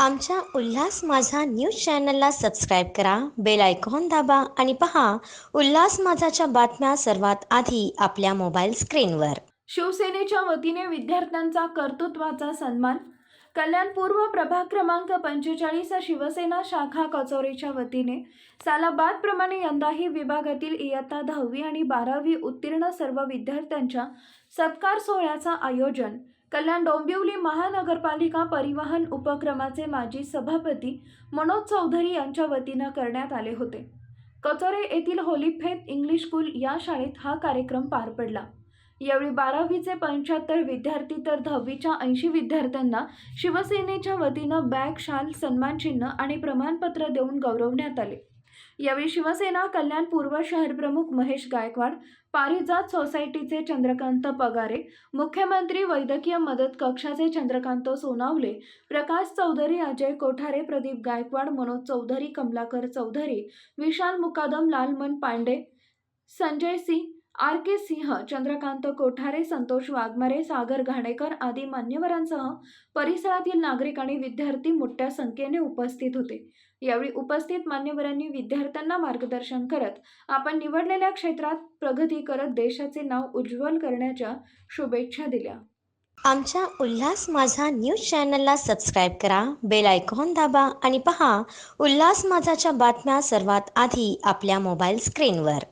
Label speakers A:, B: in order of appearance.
A: आमच्या उल्हास माझा न्यूज चॅनलला सबस्क्राईब करा बेल आयकॉन दाबा आणि पहा उल्हास माझाच्या बातम्या सर्वात आधी आपल्या मोबाईल स्क्रीनवर.
B: शिवसेनेच्या वतीने विद्यार्थ्यांचा कर्तृत्वाचा सन्मान. कल्याण पूर्व प्रभाग क्रमांक पंचेचाळीस शिवसेना शाखा कचोरीच्या वतीने सालाबादप्रमाणे यंदाही विभागातील इयत्ता दहावी आणि बारावी उत्तीर्ण सर्व विद्यार्थ्यांच्या सत्कार सोहळ्याचं आयोजन कल्याण डोंबिवली महानगरपालिका परिवहन उपक्रमाचे माजी सभापती मनोज चौधरी यांच्या वतीनं करण्यात आले होते. कचोरे येथील होलीफेत इंग्लिश स्कूल या शाळेत हा कार्यक्रम पार पडला. यावेळी बारावीचे पंच्याहत्तर विद्यार्थी तर दहावीच्या ऐंशी विद्यार्थ्यांना शिवसेनेच्या वतीनं बॅग शाल सन्मानचिन्ह आणि प्रमाणपत्र देऊन गौरवण्यात आले. यावेळी शिवसेना कल्याण पूर्व शहर प्रमुख महेश गायकवाड पारिजात सोसायटीचे चंद्रकांत पगारे मुख्यमंत्री वैद्यकीय मदत कक्षाचे चंद्रकांत सोनावले प्रकाश चौधरी अजय कोठारे प्रदीप गायकवाड मनोज चौधरी कमलाकर चौधरी विशाल मुकादम लालमन पांडे संजय सिंह आर के सिंह चंद्रकांत कोठारे संतोष वाघमारे सागर घाणेकर आदी मान्यवरांसह परिसरातील नागरिक आणि विद्यार्थी मोठ्या संख्येने उपस्थित होते. यावेळी उपस्थित मान्यवरांनी विद्यार्थ्यांना मार्गदर्शन करत आपण निवडलेल्या क्षेत्रात प्रगती करत देशाचे नाव उज्ज्वल करण्याच्या शुभेच्छा दिल्या.
A: आमच्या उल्हास माझा न्यूज चॅनलला सबस्क्राईब करा बेल आयकॉन दाबा आणि पहा उल्हास माझाच्या बातम्या सर्वात आधी आपल्या मोबाईल स्क्रीनवर.